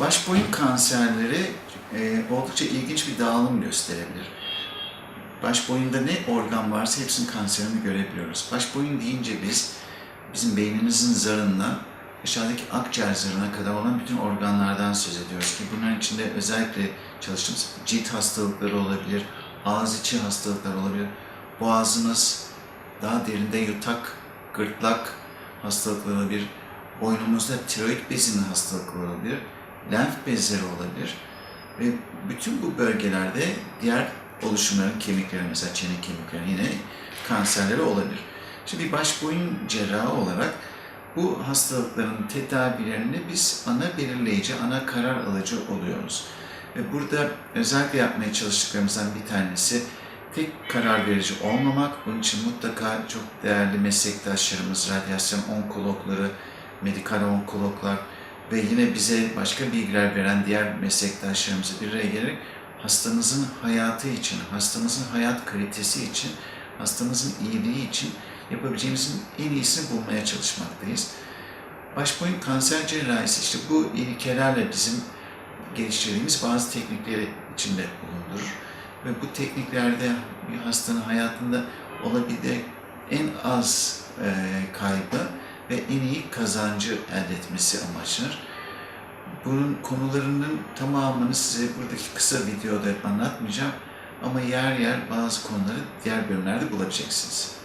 Baş boyun kanserleri e, oldukça ilginç bir dağılım gösterebilir. Baş boyunda ne organ varsa hepsinin kanserini görebiliyoruz. Baş boyun deyince biz bizim beynimizin zarından aşağıdaki akciğer zarına kadar olan bütün organlardan söz ediyoruz ki bunların içinde özellikle çalıştığımız cilt hastalıkları olabilir, ağız içi hastalıklar olabilir, boğazımız, daha derinde yutak, gırtlak hastalıkları olabilir, boynumuzda tiroid bezinin hastalıkları olabilir, lenf bezleri olabilir ve bütün bu bölgelerde diğer oluşumların kemikleri mesela çene kemikleri yine kanserleri olabilir. Şimdi bir baş boyun cerrahı olarak bu hastalıkların tedavilerinde biz ana belirleyici, ana karar alıcı oluyoruz. Ve burada özellikle yapmaya çalıştıklarımızdan bir tanesi tek karar verici olmamak. Bunun için mutlaka çok değerli meslektaşlarımız, radyasyon onkologları, medikal onkologlar ve yine bize başka bilgiler veren diğer meslektaşlarımızı bir araya gelerek hastamızın hayatı için, hastamızın hayat kalitesi için, hastamızın iyiliği için yapabileceğimizin en iyisini bulmaya çalışmaktayız. Başboyun kanser cerrahisi işte bu ilkelerle bizim geliştirdiğimiz bazı teknikleri içinde bulundurur. Ve bu tekniklerde bir hastanın hayatında olabilecek en az e, kaybı ve en iyi kazancı elde etmesi amaçlanır. Bunun konularının tamamını size buradaki kısa videoda anlatmayacağım ama yer yer bazı konuları diğer bölümlerde bulabileceksiniz.